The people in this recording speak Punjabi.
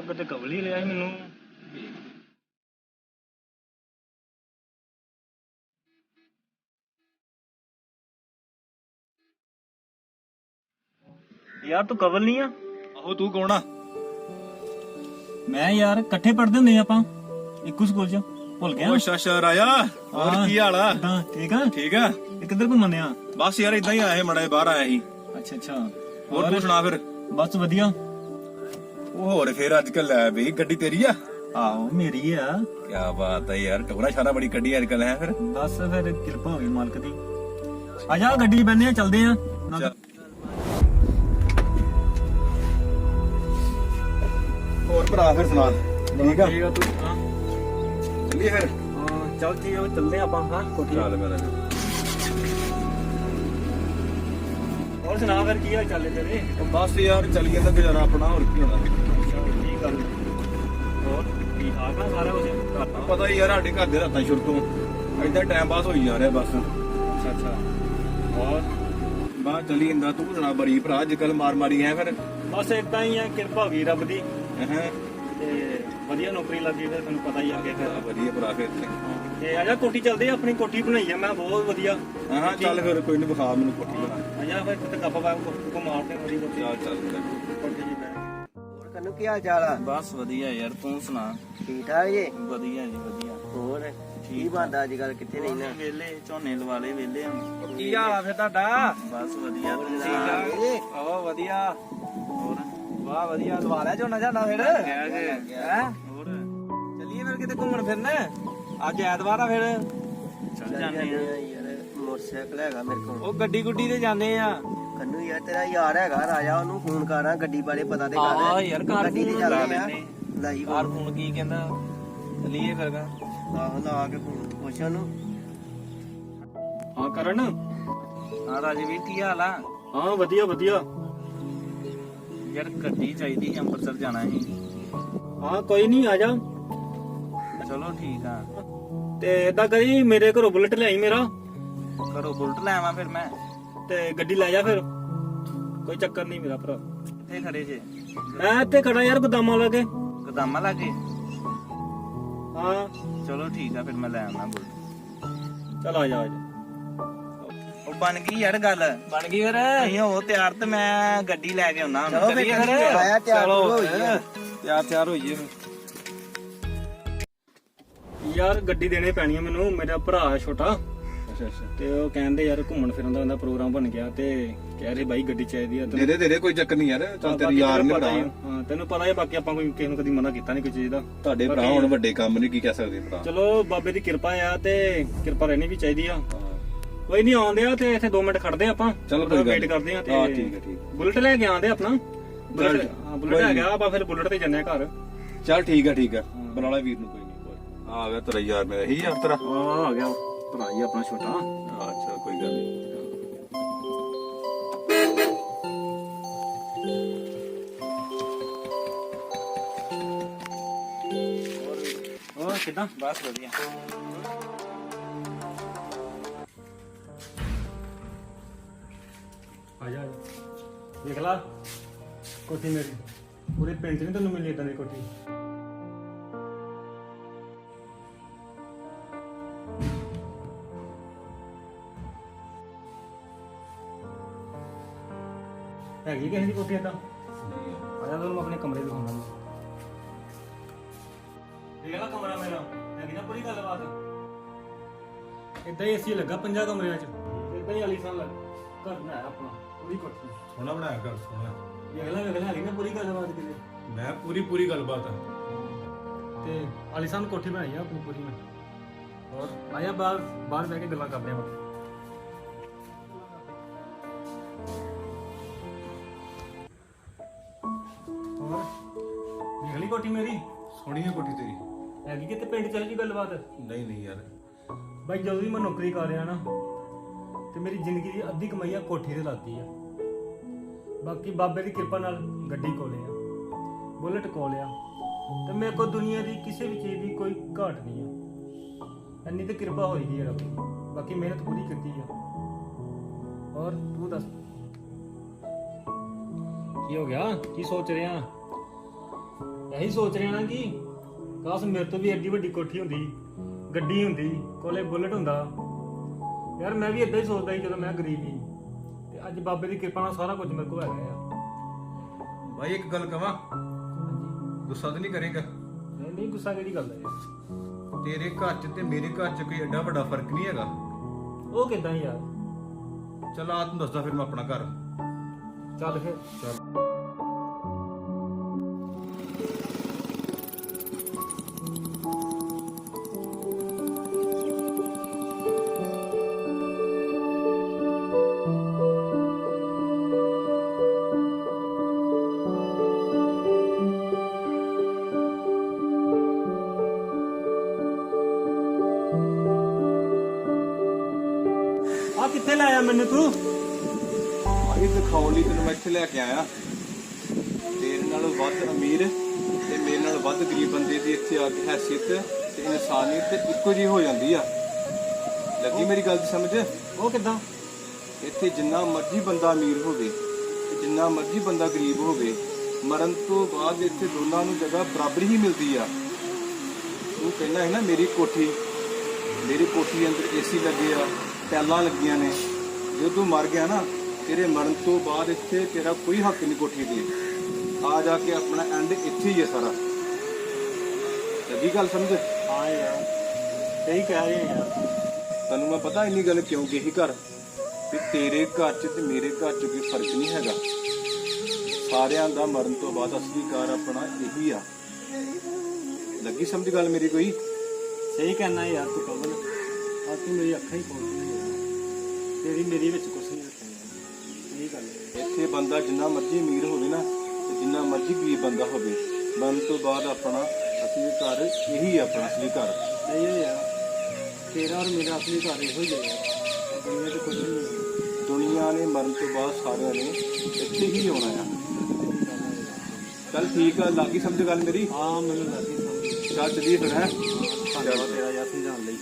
ਰੱਬ ਤੇ ਕਬਲ ਹੀ ਲਿਆ ਸੀ ਮੈਨੂੰ। ਯਾਰ ਤੂੰ ਕਬਲ ਨਹੀਂ ਆ? ਆਹੋ ਤੂੰ ਕੌਣ ਆ? ਮੈਂ ਯਾਰ ਇਕੱਠੇ ਪੜ੍ਹਦੇ ਹੁੰਦੇ ਆ ਆਪਾਂ। ਇੱਕੋ ਸਕੂਲ 'ਚ। ਭੁੱਲ ਗਿਆ। ਓ ਅੱਛਾ ਰਾਜਾ ਹੋਰ ਹਾਂ। ਕੀ ਹਾਲ ਆ? ਹਾਂ ਠੀਕ ਆ? ਠੀਕ ਆ। ਇਹ ਕਿੱਧਰ ਘੁੰਮਣ ਆ ਬਸ ਯਾਰ ਇਦਾਂ ਹੀ ਆਇਆ ਮੜਾ ਬਾਹਰ ਆਇਆ ਸੀ। ਅੱਛਾ ਅੱਛਾ। ਹੋਰ? ਤੂੰ ਸੁਣਾ ਫਿਰ। ਬਸ ਵਧੀਆ। ਉਹ ਹੋਰ ਫਿਰ ਅੱਜ ਕੱਲ ਲੈ ਬਈ ਗੱਡੀ ਤੇਰੀ ਆ? ਆਹੋ ਮੇਰੀ ਆ। ਕੀ ਬਾਤ ਹੈ ਯਾਰ ਟੋਰਾ ਸ਼ਾਰਾ ਬੜੀ ਕੱਢੀ ਅੱਜ ਕੱਲ ਹੈ ਫਿਰ। ਬਸ ਫਿਰ ਕਿਰਪਾ ਹੋਈ ਮਾਲਕ ਦੀ। ਆ ਜਾ ਗੱਡੀ 'ਚ ਬੈਠਨੇ ਆ ਚੱਲਦੇ ਆ। ਚੱਲ। ਹੋਰ ਭਰਾ ਫਿਰ ਸੁਣਾ ਠੀਕ ਆ? ਠੀਕ ਆ ਤੂੰ ਹਾਂ ਚੱਲੀਏ ਫਿਰ। ਹਾਂ, ਚੱਲ ਜੀ ਉਹ ਚੱਲਦੇ ਆ ਆਪਾਂ ਹਾਂ ਕੋਠੀ ਚੱਲ ਮੇਰਾ ਹੋਰ ਸੁਣਾ ਫਿਰ ਕੀ ਹਾਲ ਚਾਲ ਹੈ ਤੇਰੇ? ਬਸ ਯਾਰ ਚੱਲੀ ਜਾਂਦਾ ਗੁਜ਼ਾਰਾ ਆਪਣਾ ਹੋਰ ਕੀ ਹੋਣਾ। ਗੱਲ ਹੋਰ ਕੀ ਹਾਲ ਆ ਸਾਰਾ ਕੁਝ ਦਾ ਪਤਾ ਹੀ ਯਾਰ ਸਾਡੇ ਘਰ ਦੇ ਰਾਤਾਂ ਸ਼ੁਰੂ ਤੋਂ ਏਦਾਂ ਟਾਈਮ ਪਾਸ ਹੋਈ ਜਾ ਰਿਹਾ ਬਸ। ਅੱਛਾ ਅੱਛਾ। ਹੋਰ? ਬਾਹਰ ਚੱਲੀ ਜਾਂਦਾ ਤੂੰ ਸੁਣਾ ਬੜੀ ਭਰਾ ਅੱਜ ਕੱਲ ਮਾਰ ਮਾਰੀ ਐ ਫਿਰ। ਬਸ ਇਦਾਂ ਹੀ ਆ ਕਿਰਪਾ ਹੋਈ ਰੱਬ ਦੀ। ਹੈਂ? ਤੇ ਵਧੀਆ ਨੌਕਰੀ ਲੱਗੀ ਫਿਰ ਤੈਨੂੰ ਪਤਾ ਹੀ ਆ ਅੱਗੇ ਫਿਰ। ਵਧੀਆ ਭਰਾ ਫਿਰ ਤੇ। ਤੇ ਆ ਜਾ ਕੋਠੀ ਚੱਲਦੇ ਆ ਆਪਣੀ ਕੋਠੀ ਬਣਾਈ ਆ ਮੈਂ ਬਹੁਤ ਵਧੀਆ। ਹਾਂ ਹਾਂ ਚੱਲ ਫਿਰ ਕੋਈ ਨਹੀਂ ਵਿਖਾ ਮੈਨੂੰ ਕੋਠੀ ਬਣਾ। ਆ ਜਾ ਫਿਰ ਕਿਤੇ ਗੱਪ ਪਾ ਕੋ ਮਾਰਦੇ ਥੋੜੀ ਬਹੁਤੀ। ਚੱਲ ਚੱਲ ਕੰਨੂ ਕੀ ਹਾਲ ਚਾਲ ਆ? ਬਸ ਵਧੀਆ ਯਾਰ ਤੂੰ ਸੁਣਾ? ਠੀਕ ਠਾਕ ਜੀ? ਵਧੀਆ ਜੀ ਵਧੀਆ। ਹੋਰ ਕੀ ਬੰਦਾ ਅੱਜ ਕੱਲ ਕਿੱਥੇ ਰਹਿਣਾ ਵੇਲੇ ਝੋਨੇ ਲਵਾਲੇ ਵੇਲੇ ਆ। ਕੀ ਹਾਲ ਆ ਫਿਰ ਤੁਹਾਡਾ? ਬਸ ਵਧੀਆ ਠੀਕ ਠਾਕ? ਜੀ ਆਹ ਵਧੀਆ। ਹੋਰ? ਵਾਹ ਵਧੀਆ। ਲਵਾ ਲਿਆ ਝੋਨਾ ਝਾਨਾ ਫਿਰ? ਹੈ? ਹੋਰ? ਚੱਲੀਏ ਫਿਰ ਕਿਤੇ ਘੁੰਮਣ ਫਿਰਨ? ਅੱਜ ਐਤਵਾਰ ਆ ਫਿਰ। ਚੱਲ ਜਾਂਦੇ ਆ ਯਾਰ ਮੋਟਰਸਾਈਕਲ ਹੈਗਾ ਮੇਰੇ ਕੋਲ। ਉਹ ਗੱਡੀ ਗੁੱਡੀ ਤੇ ਜਾਂਦੇ ਆ। ਕੰਨੂ ਯਾਰ ਤੇਰਾ ਯਾਰ ਹੈਗਾ ਰਾਜਾ ਉਹਨੂੰ ਫੋਨ ਕਰਾਂ ਗੱਡੀ ਬਾਰੇ ਪਤਾ ਤੇ ਕਰ। ਹਾਂ ਯਾਰ ਘਰ ਗੱਡੀ ਤੇ ਫੋਨ ਚੱਲ ਲਾ ਆ ਲੈਨੇ ਲਾਈ ਘਰ ਫੋਨ ਕੀ ਕਹਿੰਦਾ? ਚਲੀਏ ਫਿਰ ਗਾ ਆਹੋ ਲਾ ਕੇ ਫੋਨ ਪੁੱਛ ਉਹਨੂੰ। ਹਾਂ ਕਰਨ। ਹਾਂ ਰਾਜਵੀਰ ਕੀ ਹਾਲ ਆ? ਹਾਂ ਵਧੀਆ ਵਧੀਆ। ਯਾਰ ਗੱਡੀ ਚਾਹੀਦੀ ਸੀ ਅੰਮ੍ਰਿਤਸਰ ਜਾਣਾ ਸੀ। ਹਾਂ ਕੋਈ ਨਹੀਂ ਆ ਜਾ। ਚਲੋ ਠੀਕ ਆ। ਤੇ ਏਦਾਂ ਕਰੀ ਮੇਰੇ ਘਰੋਂ ਬੁਲਟ ਲਿਆਈ ਮੇਰਾ। ਕਰੋ ਬੁਲਟ ਲੈ ਆਵਾਂ ਫਿਰ ਮੈਂ। ਤੇ ਗੱਡੀ ਲੈ ਜਾ ਫਿਰ। ਕੋਈ ਚੱਕਰ ਨਹੀਂ ਮੇਰਾ ਭਰਾ। ਕਿੱਥੇ ਖੜੇ ਜੇ। ਮੈਂ ਇੱਥੇ ਖੜਾ ਯਾਰ ਗੋਦਾਮਾਂ ਲਾਗੇ ਗਦਾਮਾ ਲਾਗੇ ਹਾਂ। ਚਲੋ ਠੀਕ ਆ ਫਿਰ ਮੈਂ ਲੈ ਆਵਾਂ ਬੁਲਟ। ਚਲ ਆ ਜਾ ਆ ਜਾ। ਉਹ ਬਣ ਗਈ ਯਾਰ ਗੱਲ। ਬਣ ਗਈ ਫਿਰ। ਨਹੀਂ ਹੋ ਤਿਆਰ ਤੇ ਮੈਂ ਗੱਡੀ ਲੈ ਕੇ ਆਉਣਾ। ਚਲੋ ਫਿਰ ਆਇਆ ਤਿਆਰ ਚਲੋ ਹੋ ਗਿਆ ਤਿਆਰ ਤਿਆਰ ਹੋਈਏ ਯਾਰ ਗੱਡੀ ਦੇਣੇ ਪੈਣੀ ਆ ਮੈਨੂੰ। ਮੇਰਾ ਭਰਾ ਛੋਟਾ। ਅੱਛਾ ਅੱਛਾ। ਤੇ ਉਹ ਕਹਿੰਦੇ ਯਾਰ ਘੁੰਮਣ ਫਿਰਨ ਦਾ ਉਹਦਾ ਪ੍ਰੋਗਰਾਮ ਬਣ ਗਿਆ ਤੇ ਕਹਿ ਰਹੇ ਬਾਈ ਗੱਡੀ ਚਾਹੀਦੀ ਆ ਦੇ ਦੇ ਦੇ ਦੇ ਕੋਈ ਚੱਕਰ ਨਹੀਂ ਯਾਰ। ਚੱਲ ਤੇਰੇ ਯਾਰ ਨੇ ਭਰਾ ਹੀ ਆ। ਹਾਂ ਤੈਨੂੰ ਪਤਾ ਹੈ ਬਾਕੀ ਆਪਾਂ ਕੋਈ ਕਿਸੇ ਨੂੰ ਕਦੀ ਮਨਾ ਕੀਤਾ ਨਹੀਂ ਕੋਈ ਚੀਜ਼ ਦਾ। ਤੁਹਾਡੇ ਭਰਾ ਹੁਣ ਵੱਡੇ ਕੰਮ ਨਹੀਂ ਕੀ ਕਹਿ ਸਕਦੇ ਭਰਾ? ਚਲੋ ਬਾਬੇ ਦੀ ਕਿਰਪਾ ਆ ਤੇ ਕਿਰਪਾ ਰਹਿਣੀ ਵੀ ਚਾਹੀਦੀ ਆ। ਕੋਈ ਨਹੀਂ ਆਉਂਦੇ ਆ ਤੇ ਇੱਥੇ 2 ਮਿੰਟ ਖੜਦੇ ਆ ਆਪਾਂ। ਚਲੋ ਕੋਈ ਗੱਲ ਵੇਟ ਨੀ। ਕਰਦੇ ਆ ਤੇ ਹਾਂ, ਠੀਕ ਹੈ, ਠੀਕ। ਬੁਲਟ ਲੈ ਕੇ ਆਉਂਦੇ ਆਪਣਾ। ਬੁਲਟ ਚੱਲ, ਹਾਂ ਬੁਲਟ ਹੈਗਾ ਆਪਾਂ ਫਿਰ ਬੁਲਟ ਤੇ ਜੰਨੇ ਆ ਘਰ। ਚੱਲ ਠੀਕ ਆ ਠੀਕ ਆ। ਬੁਲਾ ਲੈ ਵੀਰ ਨੂੰ ਕੋਈ ਨਹੀਂ। ਆ ਗਿਆ ਤੇਰਾ ਯਾਰ ਮੇਰਾ ਹੀ ਯਾਰ ਤੇਰਾ। ਆ ਆ ਗਿਆ। ਭਰਾ ਹੀ ਆਪਣਾ ਛੋਟਾ ਅੱਛਾ ਕੋਈ ਗੱਲ ਨਹੀਂ ਹੋਰ ਕਿਦਾਂ ਬਸ ਵਧੀਆ ਆ ਜਾ ਦੇਖ ਲਾ ਕੋਠੀ ਮੇਰੀ ਪੂਰੇ ਪਿੰਡ 'ਚ ਨਹੀਂ ਤੈਨੂੰ ਮਿਲੀ ਇਦਾਂ ਦੀ ਕੋਠੀ ਹੈਗੀ ਕਿਸੇ ਦੀ ਕੋਠੀ ਏਦਾਂ? ਆ। ਜਾ ਮੈਂ ਆਪਣੇ ਕਮਰੇ ਦਿਖਾਉਣਾ ਦੇਖ ਲਾ ਕਮਰਾ ਮੇਰਾ। ਹੈਗੀ ਨਾ ਪੂਰੀ ਗੱਲਬਾਤ। ਏਦਾਂ ਹੀ ਏਸੀ ਲੱਗਾ ਪੰਜਾਂ ਕਮਰਿਆਂ 'ਚ। ਏਦਾਂ ਹੀ ਆਲੀਸ਼ਾਨ ਲੱਗ। ਘਰ ਬਣਾਇਆ ਆਪਣਾ ਪੂਰੀ ਕੋਠੀ। ਸੋਹਣਾ ਬਣਾਇਆ ਕਰ ਸੋਹਣਾ। ਵੇਖਲਾ ਵੇਖਲਾ ਹੈਗੀ ਨਾ ਪੂਰੀ ਗੱਲਬਾਤ ਕਿਤੇ। ਮੈਂ ਪੂਰੀ ਪੂਰੀ ਗੱਲਬਾਤ ਆ। ਤੇ ਆਲੀਸ਼ਾਨ ਕੋਠੀ ਬਣਾਈ ਆ ਆਪਣੀ ਪੂਰੀ ਮੈਂ। ਹੋਰ ਆਇਆ ਬਾਹਰ ਬਾਹਰ ਬਹਿ ਕੇ ਗੱਲਾਂ ਕਰਦੇ ਆ ਕੋਠੀ ਮੇਰੀ? ਸੋਹਣੀ ਹੈ ਕੋਠੀ ਤੇਰੀ। ਹੈਗੀ ਕਿਤੇ ਪਿੰਡ ਚੱਲ ਜੀ ਗੱਲਬਾਤ? ਨਹੀਂ ਨਹੀਂ ਯਾਰ। ਬਾਈ ਜਦੋਂ ਵੀ ਮੈਂ ਨੌਕਰੀ ਕਰ ਰਿਹਾ ਨਾ ਤੇ ਮੇਰੀ ਜ਼ਿੰਦਗੀ ਦੀ ਅੱਧੀ ਕਮਾਈ ਆ ਕੋਠੀ ਤੇ ਲਾਤੀ ਆ। ਬਾਕੀ ਬਾਬੇ ਦੀ ਕਿਰਪਾ ਨਾਲ ਗੱਡੀ ਕੋਲੇ ਆ। ਬੁਲਟ ਕੋਲ ਆ ਤੇ ਮੇਰੇ ਕੋਲ ਦੁਨੀਆ ਦੀ ਕਿਸੇ ਵੀ ਚੀਜ਼ ਦੀ ਕੋਈ ਘਾਟ ਨਹੀਂ ਆ। ਇੰਨੀ ਤੇ ਕਿਰਪਾ ਹੋਈ ਦੀ ਹੈ ਰੱਬ ਦੀ। ਬਾਕੀ ਮਿਹਨਤ ਪੂਰੀ ਕੀਤੀ ਆ। ਔਰ ਤੂੰ ਦੱਸ। ਕੀ ਹੋ ਗਿਆ? ਕੀ ਸੋਚ ਰਿਹਾ? ਇਹੀ ਸੋਚ ਰਿਹਾ ਨਾ ਕਿ ਕਾਸ਼ ਮੇਰੇ ਤੋਂ ਵੀ ਐਡੀ ਵੱਡੀ ਕੋਠੀ ਹੁੰਦੀ ਗੱਡੀ ਹੁੰਦੀ ਕੋਲੇ ਬੁਲਟ ਹੁੰਦਾ। ਯਾਰ ਮੈਂ ਵੀ ਇਦਾਂ ਹੀ ਸੋਚਦਾ ਸੀ ਜਦੋਂ ਮੈਂ ਗਰੀਬ ਸੀ। ਤੇ ਅੱਜ ਬਾਬੇ ਦੀ ਕਿਰਪਾ ਨਾਲ ਸਾਰਾ ਕੁਝ ਮੇਰੇ ਕੋਲ ਹੈਗਾ ਆ। ਭਾਈ ਇੱਕ ਗੱਲ ਕਵਾਂ? ਗੁੱਸਾ ਤਾਂ ਨਹੀਂ ਕਰੇਗਾ? ਨਹੀਂ ਨਹੀਂ ਗੁੱਸਾ ਕਿਹੜੀ ਗੱਲ ਹੈ ਯਾਰ? ਤੇਰੇ ਘਰ 'ਚ ਤੇ ਮੇਰੇ ਘਰ 'ਚ ਕੋਈ ਐਡਾ ਵੱਡਾ ਫ਼ਰਕ ਨਹੀਂ ਹੈਗਾ? ਉਹ ਕਿਦਾਂ ਯਾਰ? ਚਲ ਆ ਤੈਨੂੰ ਦੱਸਦਾ ਫਿਰ ਮੈਂ ਆਪਣਾ ਘਰ। ਚੱਲ ਫਿਰ। ਚੱਲ। ਕਿੱਥੇ ਲਾਇਆ ਮੈਨੂੰ ਤੂੰ? ਭਾਈ ਦਿਖਾਉਣ ਲਈ ਤੈਨੂੰ ਮੈਂ ਇੱਥੇ ਲੈ ਕੇ ਆਇਆ। ਤੇਰੇ ਨਾਲੋਂ ਵੱਧ ਅਮੀਰ ਤੇ ਮੇਰੇ ਨਾਲ ਵੱਧ ਗਰੀਬ ਬੰਦੇ ਦੀ ਇੱਥੇ ਆ ਕੇ ਹੈਸੀਅਤ ਤੇ ਇਨਸਾਨੀਅਤ ਇੱਕੋ ਜਿਹੀ ਹੋ ਜਾਂਦੀ ਆ। ਲੱਗੀ ਮੇਰੀ ਗੱਲ ਦੀ ਸਮਝ? ਉਹ ਕਿਦਾਂ? ਇੱਥੇ ਜਿੰਨਾ ਮਰਜ਼ੀ ਬੰਦਾ ਅਮੀਰ ਹੋਵੇ ਤੇ ਜਿੰਨਾ ਮਰਜ਼ੀ ਬੰਦਾ ਗਰੀਬ ਹੋਵੇ ਮਰਨ ਤੋਂ ਬਾਅਦ ਇੱਥੇ ਦੋਨਾਂ ਨੂੰ ਜਗ੍ਹਾ ਬਰਾਬਰ ਹੀ ਮਿਲਦੀ ਆ। ਤੂੰ ਕਹਿੰਦਾ ਹੈ ਨਾ ਮੇਰੀ ਕੋਠੀ ਮੇਰੀ ਕੋਠੀ ਅੰਦਰ ਏਸੀ ਲੱਗੇ ਆ ਟੈਲਾਂ ਲੱਗੀਆਂ ਨੇ। ਜਦੋਂ ਤੂੰ ਮਰ ਗਿਆ ਨਾ ਤੇਰੇ ਮਰਨ ਤੋਂ ਬਾਅਦ ਇੱਥੇ ਤੇਰਾ ਕੋਈ ਹੱਕ ਨਹੀਂ ਕੋਠੀ ਤੇ। ਆ ਜਾ ਕੇ ਆਪਣਾ ਐਂਡ ਇੱਥੇ ਹੀ ਹੈ ਸਾਰਾ। ਲੱਗੀ ਗੱਲ ਸਮਝ? ਹਾਂ ਯਾਰ ਸਹੀ ਕਹਿ ਰਹੇ ਯਾਰ। ਤੈਨੂੰ ਮੈਂ ਪਤਾ ਇੰਨੀ ਗੱਲ ਕਿਉਂ ਕਹੀ ਘਰ? ਵੀ ਤੇਰੇ ਘਰ 'ਚ ਤੇ ਮੇਰੇ ਘਰ 'ਚ ਕੋਈ ਫ਼ਰਕ ਨਹੀਂ ਹੈਗਾ। ਸਾਰਿਆਂ ਦਾ ਮਰਨ ਤੋਂ ਬਾਅਦ ਅਸਲੀ ਘਰ ਆਪਣਾ ਇਹੀ ਆ। ਲੱਗੀ ਸਮਝ ਗੱਲ ਮੇਰੀ ਕੋਈ? ਸਹੀ ਕਹਿਣਾ ਯਾਰ ਤੂੰ ਕਵਲ। ਤੂੰ ਮੇਰੀ ਅੱਖਾਂ ਹੀ ਯਾਰ ਤੇਰੀ ਮੇਰੀ ਵਿੱਚ ਕੁਛ ਨਹੀਂ ਰੱਖਿਆ ਯਾਰ ਇਹ ਗੱਲ ਹੈ। ਇੱਥੇ ਬੰਦਾ ਜਿੰਨਾ ਮਰਜ਼ੀ ਅਮੀਰ ਹੋਵੇ ਨਾ ਤੇ ਜਿੰਨਾ ਮਰਜ਼ੀ ਗਰੀਬ ਬੰਦਾ ਹੋਵੇ ਮਰਨ ਤੋਂ ਬਾਅਦ ਆਪਣਾ ਅਸਲੀ ਘਰ ਇਹੀ ਆ ਆਪਣਾ ਅਸਲੀ ਘਰ। ਨਹੀਂ ਇਹ ਯਾਰ ਤੇਰਾ ਔਰ ਮੇਰਾ ਅਸਲੀ ਘਰ ਇਹੋ ਹੀ ਹੈ। ਯਾਰ ਦੁਨੀਆ ਤੇ ਕੁਝ ਨਹੀਂ ਹੈ। ਦੁਨੀਆ ਨੇ ਮਰਨ ਤੋਂ ਬਾਅਦ ਸਾਰਿਆਂ ਨੇ ਇੱਥੇ ਹੀ ਆਉਣਾ ਆ। ਚੱਲ ਠੀਕ ਆ ਲੱਗੀ ਸਮਝ ਗੱਲ ਮੇਰੀ? ਹਾਂ ਮੈਨੂੰ ਲੱਗੀ ਸਮਝ। ਚੱਲ ਚਲੀਏ ਫਿਰ ਹੈ ਧੰਨਵਾਦ ਤੇਰਾ ਯਾਰ ਸਮਝਾਉਣ ਲਈ।